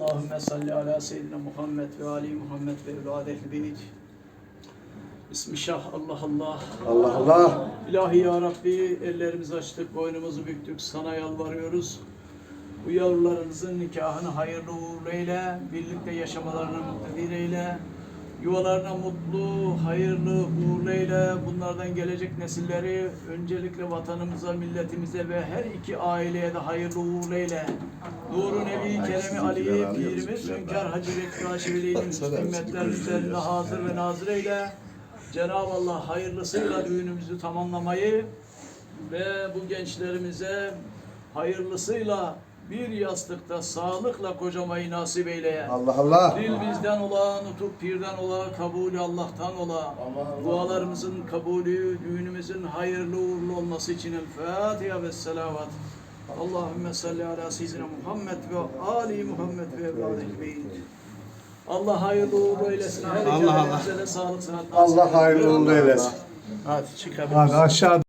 Allahümme salli ala seyyidina Muhammed ve ali Muhammed ve evlad ehli beyt. Bismillah Allah Allah. Allah Allah. İlahi ya Rabbi ellerimizi açtık, boynumuzu büktük, sana yalvarıyoruz. Bu yavrularımızın nikahını hayırlı uğurlu eyle, birlikte yaşamalarını muktedir eyle. Yuvalarına mutlu, hayırlı, uğurlu eyle. Bunlardan gelecek nesilleri öncelikle vatanımıza, milletimize ve her iki aileye de hayırlı uğurlu eyle. Nuru Nebi Keremi Ali Pirimiz Hünkar Hacı Bektaş Veli'nin himmetler üzerinde hazır ve nazır eyle. Cenab-ı Allah hayırlısıyla düğünümüzü tamamlamayı ve bu gençlerimize hayırlısıyla bir yastıkta sağlıkla kocamayı nasip eyle. Allah Allah. Dil bizden ola, nutuk pirden ola, kabulü Allah'tan ola. Dualarımızın kabulü, düğünümüzün hayırlı uğurlu olması için El Fatiha ve selavat. Allahümme salli ala seyyidina Muhammed ve ali Muhammed ve evladı beyt. Allah hayırlı uğurlu eylesin. Her Allah Allah Allah. sağlık Allah hayırlı uğurlu eylesin. Hadi çıkabiliriz. Hadi aşağı